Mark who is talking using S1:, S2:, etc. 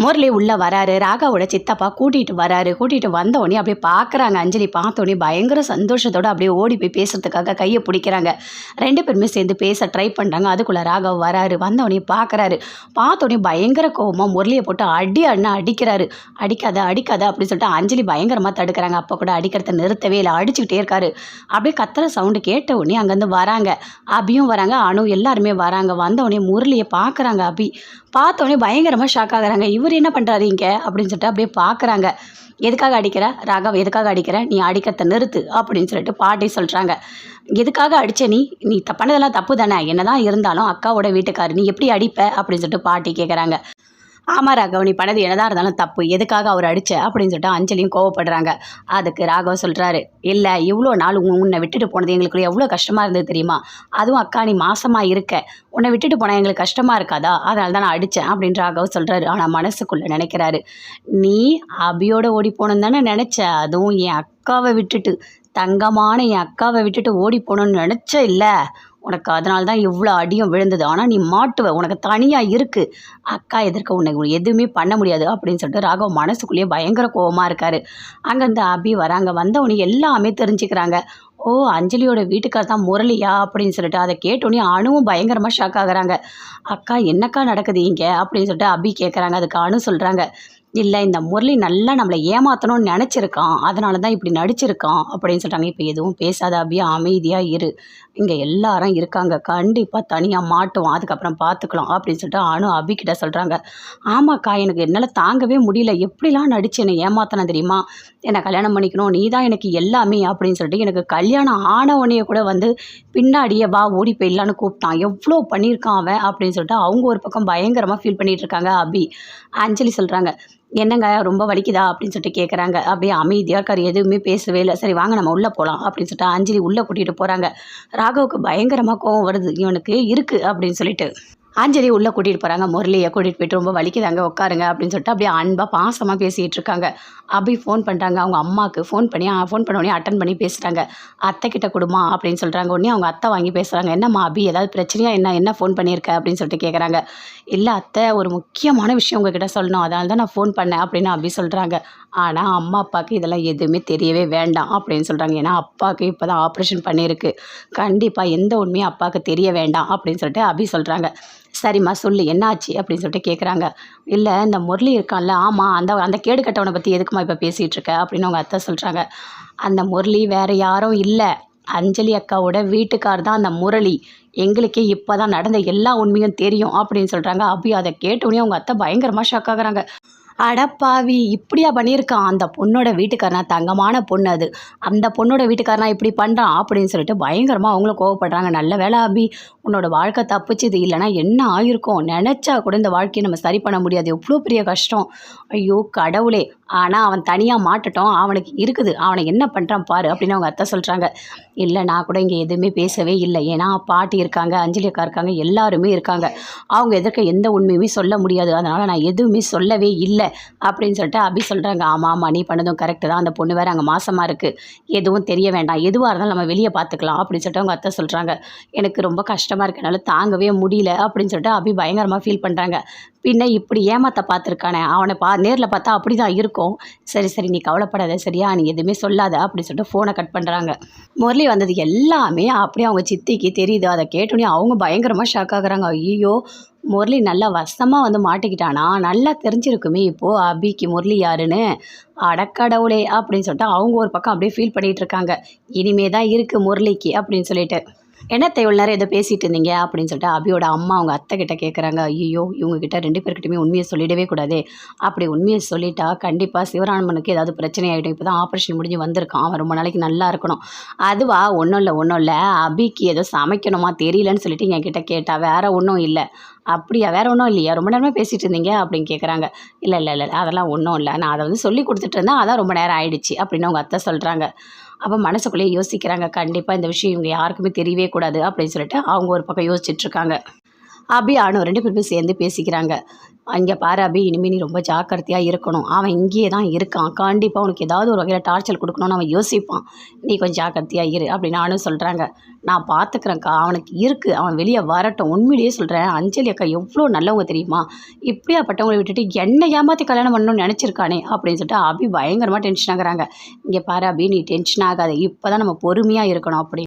S1: முரளி உள்ளே வராரு ராகாவோட சித்தப்பா கூட்டிகிட்டு வராரு. கூட்டிகிட்டு வந்தோடனே அப்படியே பார்க்குறாங்க அஞ்சலி பார்த்தோன்னே பயங்கர சந்தோஷத்தோடு அப்படியே ஓடி போய் பேசுகிறதுக்காக கையை பிடிக்கிறாங்க. ரெண்டு பேருமே சேர்ந்து பேச ட்ரை பண்ணுறாங்க அதுக்குள்ளே ராகவ் வராரு. வந்தோடனே பார்க்குறாரு பார்த்தோன்னே பயங்கர கோபமாக முரளியை போட்டு அடி அண்ணா அடிக்கிறாரு. அடிக்காத அடிக்காத அப்படின்னு சொல்லிட்டு அஞ்சலி பயங்கரமாக தடுக்கிறாங்க. அப்போ கூட அடிக்கிறத நிறுத்தவே இல்லை. அடிச்சுக்கிட்டே இருக்காரு. அப்படியே கத்துற சவுண்டு கேட்ட உடனே அங்கேருந்து வராங்க. அபியும் வராங்க. அணு எல்லாருமே வராங்க. வந்தோடனே முரளியை பார்க்குறாங்க அபி. பார்த்தோன்னே பயங்கரமாக ஷாக் ஆகுறாங்க. இவர் என்ன பண்ணுறாரு இங்கே? அப்படின்னு சொல்லிட்டு அப்படியே பார்க்குறாங்க எதுக்காக அடிக்கிற? ராகவ் எதுக்காக அடிக்கிற? நீ அடிக்கிறத நிறுத்து அப்படின்னு சொல்லிட்டு பாட்டி சொல்கிறாங்க எதுக்காக அடித்த நீ? நீ தப்பானதெல்லாம் தப்பு தானே? என்னதான் இருந்தாலும் அக்காவோட வீட்டுக்காரர் நீ எப்படி அடிப்ப? அப்படின்னு சொல்லிட்டு பாட்டி கேட்குறாங்க ஆமாம் ராகவ் நீ பண்ணது என்னதான் இருந்தாலும் தப்பு. எதுக்காக அவர் அடிச்ச? அப்படின்னு சொல்லிட்டு அஞ்சலியும் கோவப்படுறாங்க. அதுக்கு ராகவ் சொல்கிறாரு இல்லை இவ்வளோ நாள் உன்னை விட்டுட்டு போனது எங்களுக்கு எவ்வளோ கஷ்டமாக இருந்தது தெரியுமா? அதுவும் அக்கா நீ மாசமாக இருக்க. உன்னை விட்டுட்டு போனால் எங்களுக்கு கஷ்டமாக இருக்காதா? அதனால தான் நான் அடித்தேன் அப்படின்னு ராகவ் சொல்கிறாரு ஆனால் மனசுக்குள்ளே நினைக்கிறாரு நீ அபியோட ஓடி போகணுன்னு தானே நினச்ச? அதுவும் என் அக்காவை விட்டுட்டு தங்கமான என் அக்காவை விட்டுட்டு ஓடி போகணுன்னு நினச்ச இல்லை? உனக்கு அதனால தான் இவ்வளோ அடியும் விழுந்தது. ஆனால் நீ மாட்டுவ. உனக்கு தனியாக இருக்குது அக்கா எதிர்க்க உன்னை எதுவுமே பண்ண முடியாது அப்படின்னு சொல்லிட்டு ராகவ் மனசுக்குள்ளேயே பயங்கர கோவமாக இருக்காரு. அங்கேருந்து அபி வராங்க வந்தவொடனே எல்லாமே தெரிஞ்சுக்கிறாங்க. ஓ அஞ்சலியோட வீட்டுக்கார் தான் முரளியா அப்படின்னு சொல்லிட்டு அதை கேட்டோன்னே அணுவும் பயங்கரமாக ஷாக் ஆகுறாங்க. அக்கா என்னக்கா நடக்குது இங்கே? அப்படின்னு சொல்லிட்டு அபி கேட்குறாங்க அதுக்கு அணு சொல்கிறாங்க இல்லை இந்த முரளி நல்லா நம்மளை ஏமாற்றணும்னு நினச்சிருக்கான். அதனால தான் இப்படி நடிச்சிருக்கான் அப்படின்னு சொல்லிட்டாங்க. இப்போ எதுவும் பேசாத அபியா அமைதியாக இரு. இங்கே எல்லாரும் இருக்காங்க. கண்டிப்பாக தனியாக மாட்டுவோம் அதுக்கப்புறம் பார்த்துக்கலாம் அப்படின்னு சொல்லிட்டு அனு அபிக்கிட்ட சொல்கிறாங்க ஆமாக்கா எனக்கு என்னால் தாங்கவே முடியல. எப்படிலாம் நடிச்சு என்னை ஏமாத்தின தெரியுமா? என்னை கல்யாணம் பண்ணிக்கணும். நீ தான் எனக்கு எல்லாமே அப்படின்னு சொல்லிட்டு எனக்கு கல்யாணம் ஆனவனையே கூட வந்து பின்னாடியே வா ஓடி போயிடலான்னு கூப்பிட்டான். எவ்வளோ பண்ணியிருக்கான் அவன் அப்படின்னு சொல்லிட்டு அவங்க ஒரு பக்கம் பயங்கரமாக ஃபீல் பண்ணிகிட்டு இருக்காங்க அபி. அஞ்சலி சொல்கிறாங்க என்னங்க ரொம்ப வலிக்குதா? அப்படின்னு சொல்லிட்டு கேட்குறாங்க அப்படியே அமைதியாக இருக்கார். எதுவுமே பேசவே இல்லை. சரி வாங்க நம்ம உள்ளே போகலாம் அப்படின்னு சொல்லிட்டு அஞ்சலி உள்ளே கூட்டிகிட்டு போகிறாங்க ராகவுக்கு பயங்கரமாக கோவம் வருது. இவனுக்கு இருக்குது அப்படின்னு சொல்லிட்டு. அஞ்சலி உள்ளே கூட்டிகிட்டு போகிறாங்க முரளியை கூட்டிகிட்டு போயிட்டு ரொம்ப வலிக்குதாங்க உட்காருங்க அப்படின்னு சொல்லிட்டு அப்படியே அன்பாக பாசமாக பேசிகிட்டு இருக்காங்க. அபி ஃபோன் பண்ணுறாங்க அவங்க அம்மாவுக்கு ஃபோன் பண்ணி ஃபோன் பண்ண உடனே அட்டன் பண்ணி பேசுகிறாங்க அத்தை கிட்ட கொடுமா அப்படின்னு சொல்கிறாங்க உடனே அவங்க அத்தை வாங்கி பேசுகிறாங்க என்னம்மா அபி ஏதாவது பிரச்சனையாக என்ன என்ன ஃபோன் பண்ணியிருக்க? அப்படின்னு சொல்லிட்டு கேட்குறாங்க இல்லை அத்தை ஒரு முக்கியமான விஷயம் உங்ககிட்ட சொல்லணும். அதனால தான் நான் ஃபோன் பண்ணேன் அப்படின்னு அபி சொல்கிறாங்க ஆனால் அம்மா அப்பாவுக்கு இதெல்லாம் எதுவுமே தெரியவே வேண்டாம் அப்படின்னு சொல்கிறாங்க ஏன்னா அப்பாவுக்கு இப்போ தான் ஆப்ரேஷன் பண்ணியிருக்கு. கண்டிப்பாக எந்த உண்மையும் அப்பாவுக்கு தெரிய வேண்டாம் அப்படின்னு சொல்லிட்டு அபி சொல்கிறாங்க சரிம்மா சொல்லு என்னாச்சு? அப்படின்னு சொல்லிட்டு கேட்குறாங்க இல்லை இந்த முரளி இருக்கான்ல ஆமாம் அந்த அந்த கேடு கட்டவனை பற்றி எதுக்குமா இப்போ பேசிகிட்டு இருக்க? அப்படின்னு அவங்க அத்தை சொல்கிறாங்க அந்த முரளி வேறு யாரும் இல்லை. அஞ்சலி அக்காவோட வீட்டுக்கார் தான் அந்த முரளி. எங்களுக்கே இப்போ தான் நடந்த எல்லா உண்மையும் தெரியும் அப்படின்னு சொல்கிறாங்க அப்படி அதை கேட்டோடனே அவங்க அத்தை பயங்கரமாக ஷாக் ஆகுறாங்க. அடப்பாவி இப்படியா பண்ணியிருக்கான் அந்த பொண்ணோட வீட்டுக்காரனா தங்கமான பொண்ணு அது. அந்த பொண்ணோட வீட்டுக்காரனா இப்படி பண்ணுறான் அப்படின்னு சொல்லிட்டு பயங்கரமாக அவங்களும் கோவப்படுறாங்க. நல்ல வேலை அபி உன்னோட வாழ்க்கை தப்பிச்சுது. இல்லைன்னா என்ன ஆகிருக்கும் நினச்சா கூட இந்த வாழ்க்கையை நம்ம சரி பண்ண முடியாது. எவ்வளோ பெரிய கஷ்டம். ஐயோ கடவுளே. ஆனால் அவன் தனியாக மாட்டட்டும். அவனுக்கு இருக்குது. அவனை என்ன பண்ணுறான் பாரு அப்படின்னு அவங்க அத்தை சொல்கிறாங்க இல்லை நான் கூட இங்கே எதுவுமே பேசவே இல்லை. ஏன்னா பாட்டி இருக்காங்க அஞ்சலி அக்கா இருக்காங்க எல்லாருமே இருக்காங்க. அவங்க எதிர்க்க எந்த உண்மையுமே சொல்ல முடியாது. அதனால் நான் எதுவுமே சொல்லவே இல்லை. அப்படின்னு சொல்லிட்டு அபி சொல்கிறாங்க ஆமாம் ஆமாம் நீ பண்ணதும் கரெக்டு தான். அந்த பொண்ணு வேறு அங்கே மாசமாக இருக்குது எதுவும் தெரிய வேண்டாம். எதுவாக இருந்தாலும் நம்ம வெளியே பார்த்துக்கலாம். அப்படின்னு சொல்லிட்டு அவங்க அத்தை சொல்கிறாங்க எனக்கு ரொம்ப கஷ்டமாக இருக்கனால தாங்கவே முடியல. அப்படின்னு சொல்லிட்டு அபி பயங்கரமாக ஃபீல் பண்ணுறாங்க பின்ன இப்படி ஏமாத்த பார்த்துருக்கானே? அவனை பா நேரில் பார்த்தா அப்படி தான் இருக்கும். சரி சரி நீ கவலைப்படாத சரியா? நீ எதுவுமே சொல்லாத அப்படின்னு சொல்லிட்டு ஃபோனை கட் பண்ணுறாங்க முரளி வந்தது எல்லாமே அப்படியே அவங்க சித்திக்கு தெரியுது. அதை கேட்டோன்னே அவங்க பயங்கரமாக ஷாக் ஆகுறாங்க. ஐயோ முரளி நல்லா வசமாக வந்து மாட்டிக்கிட்டானா? நல்லா தெரிஞ்சிருக்குமே இப்போது அபிக்கு முரளி யாருன்னு? அடக்கடவுளே அப்படின்னு சொல்லிட்டு அவங்க ஒரு பக்கம் அப்படியே ஃபீல் பண்ணிகிட்டு இருக்காங்க. இனிமே தான் இருக்குது முரளிக்கு அப்படின்னு சொல்லிட்டு. என்னத்தை இவ்வளோ நேரம் ஏதோ பேசிகிட்டு இருந்தீங்க? அப்படின்னு சொல்லிட்டு அபியோட அம்மா அவங்க அத்தை கிட்ட கேட்குறாங்க ஐயோ இவங்ககிட்ட ரெண்டு பேர்கிட்டயுமே உண்மையை சொல்லிடவே கூடாதே. அப்படி உண்மையை சொல்லிட்டா கண்டிப்பாக சிவராமனுக்கு ஏதாவது பிரச்சனை ஆகிடும் இப்போ தான் ஆப்ரேஷன் முடிஞ்சு வந்திருக்கான். அவன் ரொம்ப நாளைக்கு நல்லா இருக்கணும். அதுவா? ஒன்றும் இல்லை ஒன்றும் இல்லை. அபிக்கு ஏதோ சமைக்கணுமா தெரியலன்னு சொல்லிட்டு என்கிட்ட கேட்டா வேற ஒன்றும் இல்லை. அப்படியா? வேற ஒன்றும் இல்லையா? ரொம்ப நேரமாக பேசிகிட்டு இருந்தீங்க? அப்படின்னு கேட்குறாங்க இல்லை இல்லை இல்லை அதெல்லாம் ஒன்றும் இல்லை. நான் அதை வந்து சொல்லி கொடுத்துட்டு இருந்தேன். அதான் ரொம்ப நேரம் ஆயிடுச்சு. அப்படின்னு அவங்க அத்தை சொல்கிறாங்க அப்போ மனசுக்குள்ளேயே யோசிக்கிறாங்க. கண்டிப்பாக இந்த விஷயம் இவங்க யாருக்குமே தெரியவே கூடாது அப்படின்னு சொல்லிட்டு அவங்க ஒரு பக்கம் யோசிச்சுட்ருக்காங்க அபி அனு ரெண்டு பேருமே சேர்ந்து பேசிக்கிறாங்க. அங்கே பாரு அபி இனிமேல் நீ ரொம்ப ஜாக்கிரதையாக இருக்கணும். அவன் இங்கேயே தான் இருக்கான். கண்டிப்பாக உனக்கு ஏதாவது ஒரு வகையில் டார்ச்சர் கொடுக்கணும்னு அவன் யோசிப்பான். நீ கொஞ்சம் ஜாக்கிரதையாக இரு அப்படின்னு நானும் சொல்கிறாங்க நான் பார்த்துக்கிறேன்க்கா அவனுக்கு இருக்குது அவன் வெளியே வரட்டும். உண்மையிலேயே சொல்கிறேன் அஞ்சலி அக்கா எவ்வளோ நல்லவங்க தெரியுமா? இப்படியாப்பட்டவங்களை விட்டுட்டு என்னை ஏமாற்றி கல்யாணம் பண்ணணும்னு நினச்சிருக்கானே அப்படின்னு சொல்லிட்டு அபி பயங்கரமாக டென்ஷன் ஆகுறாங்க. இங்கே பாரு அபி நீ டென்ஷன் ஆகாத. இப்போ தான் நம்ம பொறுமையாக இருக்கணும் அப்படின்னு